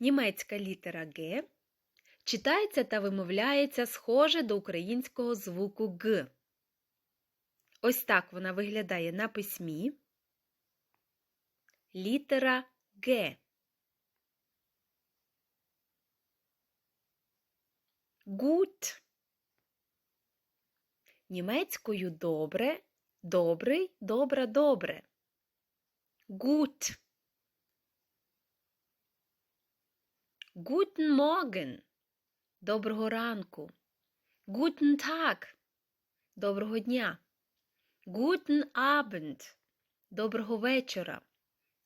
Німецька літера Г читається та вимовляється схоже до українського звуку Г. Ось так вона виглядає на письмі. Літера Г. Gut. Німецькою добре, добрий, добре, добре. Gut. Guten Morgen. Доброго ранку. Guten Tag. Доброго дня. Guten Abend. Доброго вечора.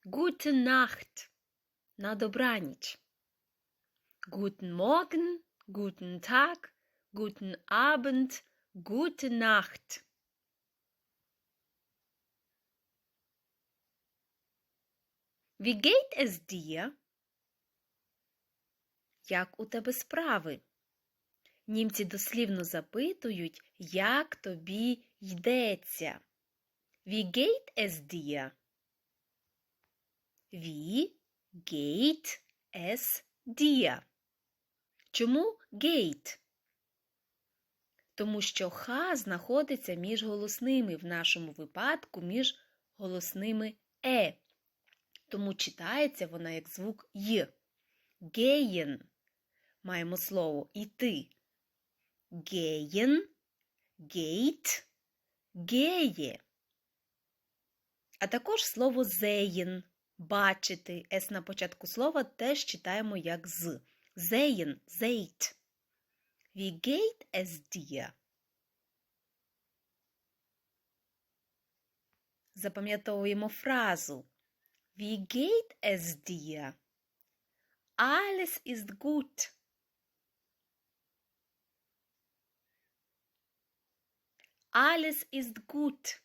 Gute Nacht. На добраніч. Guten Morgen, guten Tag, guten Abend, gute Nacht. Wie geht es dir? Як у тебе справи? Німці дослівно запитують, як тобі йдеться. Wie geht es dir? Wie geht es dir? Чому gate? Тому що х знаходиться між голосними, в нашому випадку між голосними е. Тому читається вона як звук й. Gehen. Маємо слово іти. Gehen, gate, gehe. А також слово sehen – бачити. С на початку слова теж читаємо як з. Sehen, seht. Wie geht es dir? Запам'ятовуємо фразу. Wie geht es dir? Alles ist gut. Alles ist gut.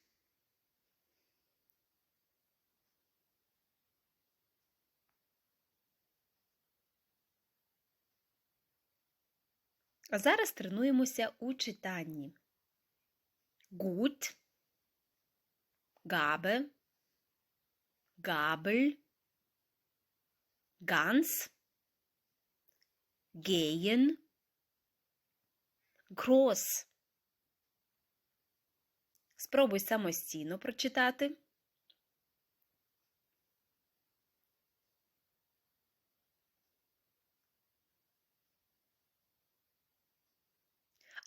А зараз тренуємося у читанні. Gut, Gabe, Gabel, ganz, gehen, groß. Спробуй самостійно прочитати.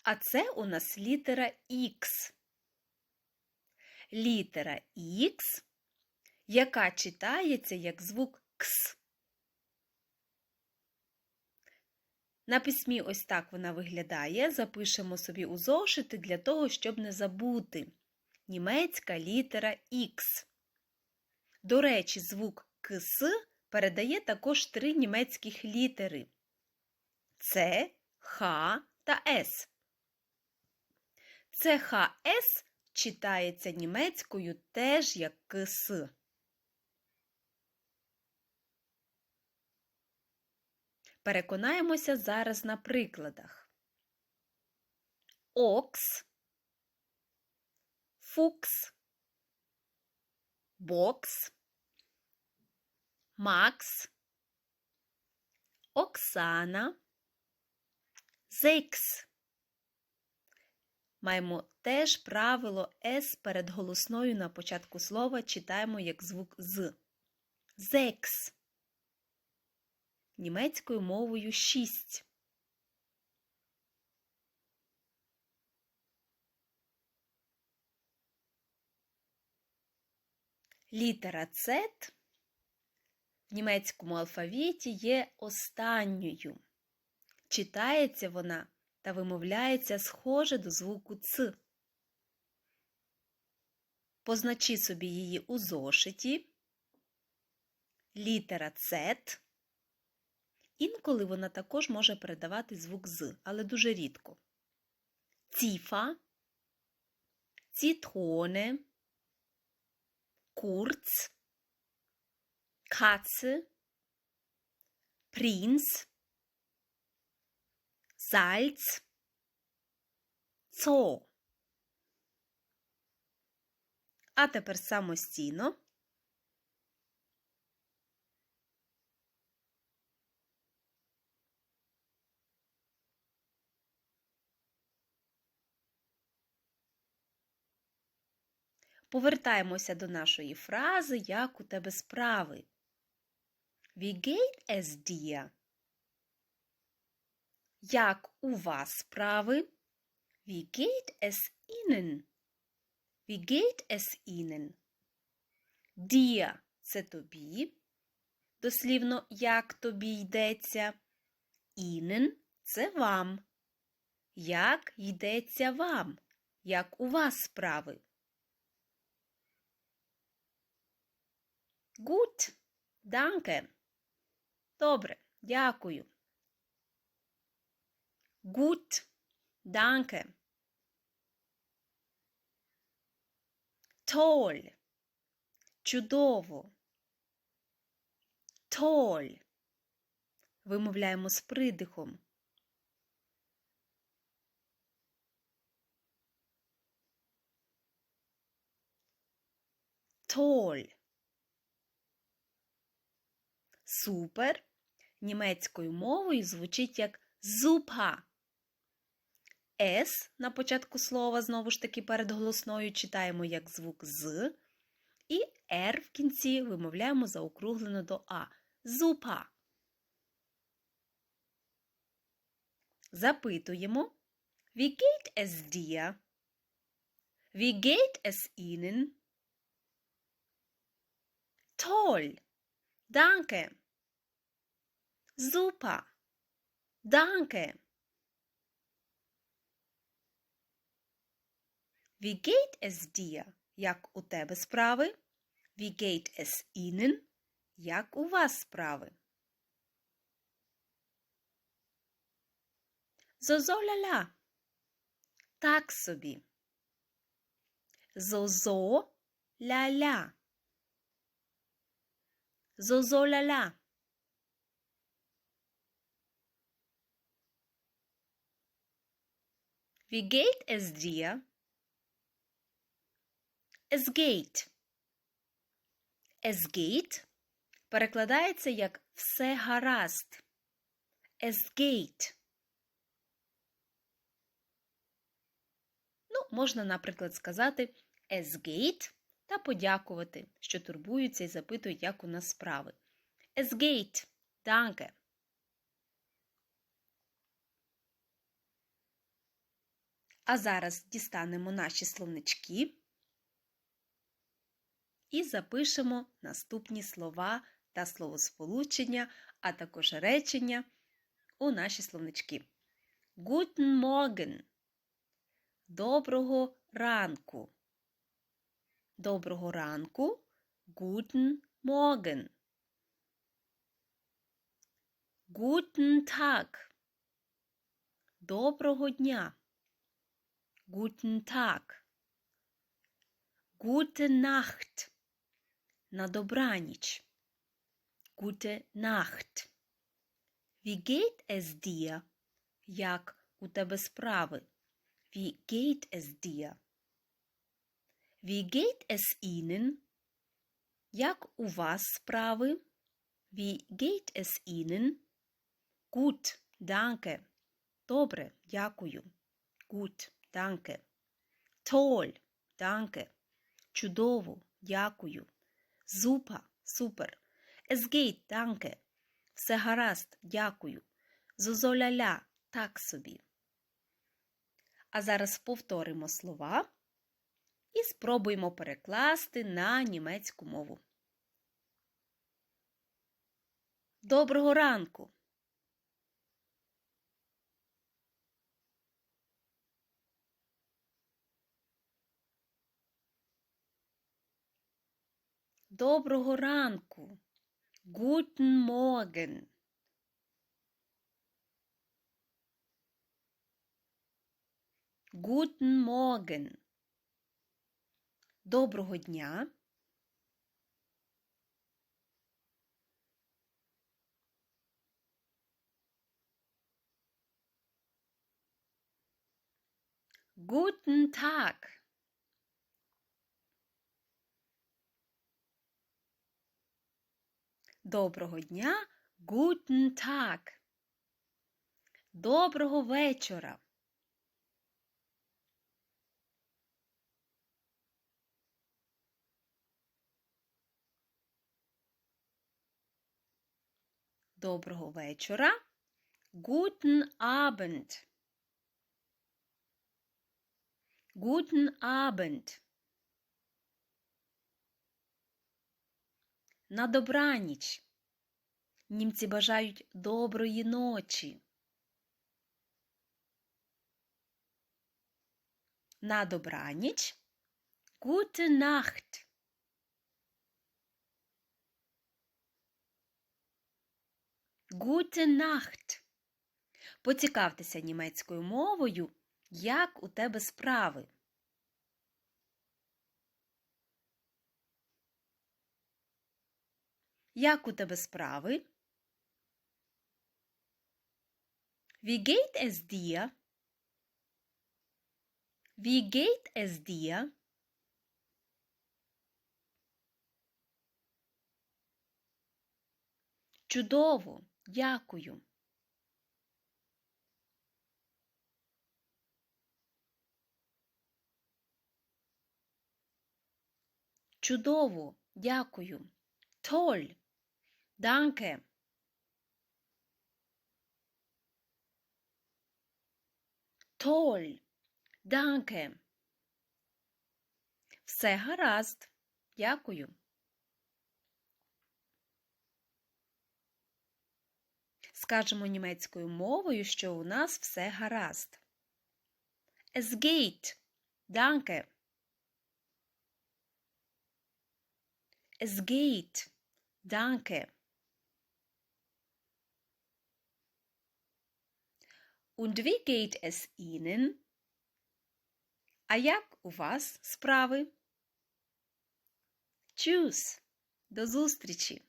А це у нас літера Х. Літера Х, яка читається як звук Кс. На письмі ось так вона виглядає. Запишемо собі у зошити для того, щоб не забути. Німецька літера Х. До речі, звук КС передає також три німецьких літери С, Х та С. ЦХС читається німецькою теж як КС. Переконаємося зараз на прикладах. Окс, фукс, бокс, Макс, Оксана, Зекс. Маємо теж правило С перед голосною на початку слова читаємо як звук з. Зекс. Німецькою мовою шість. Літера З в німецькому алфавіті є останньою. Читається вона та вимовляється схоже до звуку Ц. Позначи собі її у зошиті. Літера З. Інколи вона також може передавати звук з, але дуже рідко. Ціфа, цітроне, курц, каце, принц, Salz, Цо. А тепер самостійно. Повертаємося до нашої фрази, як у тебе справи. Wie geht es dir? Як у вас справи? Wie geht es Ihnen? Wie geht es Ihnen? Dir – це тобі. Дослівно, як тобі йдеться. Ihnen – це вам. Як йдеться вам? Як у вас справи? Gut, danke. Добре, дякую. Gut, danke. Toll. Чудово. Toll. Вимовляємо з придихом. Toll. Супер німецькою мовою звучить як зупа. С на початку слова, знову ж таки, перед голосною читаємо як звук з, і Р в кінці вимовляємо заокруглено до А. Зупа. Запитуємо. Wie geht es dir? Wie geht es Ihnen? Toll. Danke. Super. Danke. Wie geht es dir? Як у тебе справи? Wie geht es Ihnen? Як у вас справи? Зозо-ля-ля. Так собі. Зозо-ля-ля. Зозо-ля-ля. Wie geht es dir? Es geht. Es geht перекладається як все гаразд. Es geht. Ну, можна, наприклад, сказати Es geht та подякувати, що турбуються і запитують, як у нас справи. Es geht. Danke. А зараз дістанемо наші словнички і запишемо наступні слова та словосполучення, а також речення у наші словнички. Guten Morgen. Доброго ранку. Доброго ранку. Guten Morgen. Guten Tag. Доброго дня. Guten Tag. Gute Nacht. На добраніч. Gute Nacht. Wie geht es dir? Як у тебе справи? Wie geht es dir? Wie geht es Ihnen? Як у вас справи? Wie geht es Ihnen? Gut, danke. Добре, дякую. Gut, danke. Toll, danke. Чудово, дякую. Зупа, супер. Es geht, danke. Все гаразд, дякую. Зозоляля, так собі. А зараз повторимо слова і спробуємо перекласти на німецьку мову. Доброго ранку! Доброго ранку! Guten Morgen! Guten Morgen! Доброго дня! Guten Tag! Доброго дня, Guten Tag. Доброго вечора. Доброго вечора. Guten Abend. Guten Abend. На добраніч. Німці бажають доброї ночі. На добраніч. Gute Nacht. Gute Nacht. Поцікавтеся німецькою мовою, як у тебе справи. Як у тебе справи? Wie geht es dir? Wie geht es dir? Чудово, дякую. Чудово, дякую. Толь. Данке. Толь. Данке. Все гаразд. Дякую. Скажемо німецькою мовою, що у нас все гаразд. Es geht. Danke. Es geht. Danke. Und wie geht es Ihnen? А як у вас справи? Tschüss. До зустрічі!